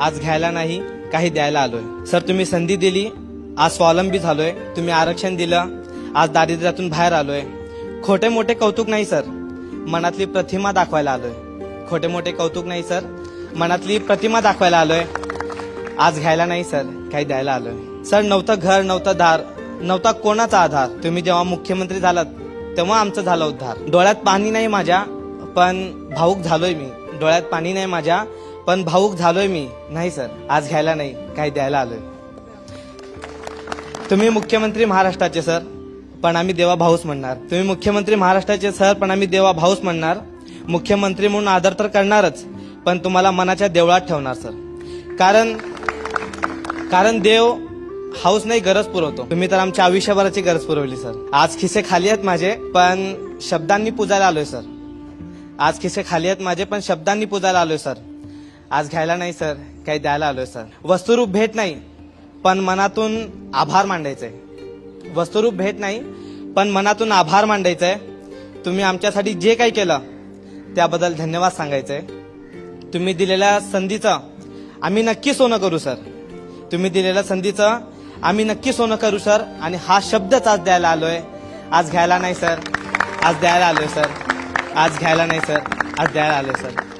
आज घ्यायला नाही काही द्यायला आलोय. सर तुम्ही संधी दिली आज स्वावलंबी झालोय तुम्ही आरक्षण दिलं आज दारिद्र्यातून बाहेर आलोय. खोटे मोठे कौतुक नाही सर. मनातली प्रतिमा दाखवायला आलोय. खोटे मोठे कौतुक नाही सर. मनातली प्रतिमा दाखवायला आलोय. आज घ्यायला नाही सर. काही द्यायला आलोय. सर नव्हतं घर नव्हतं दार नव्हता कोणाचा आधार. तुम्ही जेव्हा मुख्यमंत्री झालात तेव्हा आमचं झालं उद्धार. डोळ्यात पाणी नाही माझ्या पण भाऊक झालोय मी. डोळ्यात पाणी नाही माझ्या पण भाऊक झालोय मी. नाही सर. आज घ्यायला नाही. काही द्यायला आलोय. तुम्ही मुख्यमंत्री महाराष्ट्राचे सर. पण आम्ही देवा भाऊच म्हणणार. तुम्ही मुख्यमंत्री महाराष्ट्राचे सर. पण आम्ही देवा भाऊच म्हणणार. मुख्यमंत्री म्हणून आदर तर करणारच पण तुम्हाला मनाच्या देवळात ठेवणार सर. कारण कारण देव हाऊस नाही गरज पुरवतो. तुम्ही तर आमच्या आयुष्यभराची गरज पुरवली सर. आज खिसे खाली आहेत माझे पण शब्दांनी पूजायला आलोय सर. आज खिसे खाली आहेत माझे पण शब्दांनी पूजायला आलोय सर. आज घ्यायला नाही सर. काही द्यायला आलोय सर. वस्तुरूप भेट नाही पण मनातून आभार मांडायचंय. वस्तुरूप भेट नाही पण मनातून आभार मांडायचंय. तुम्ही आमच्यासाठी जे काही केलं त्याबद्दल धन्यवाद सांगायचंय. तुम्ही दिलेल्या संधीचं आम्ही नक्की सोनं करू सर. तुम्ही दिलेल्या संधीचं आम्ही नक्की सोनं करू सर. आणि हा शब्दच आज द्यायला आलोय. आज घ्यायला नाही सर. आज द्यायला आलोय सर. आज घ्यायला नाही सर. आज द्यायला आलोय सर.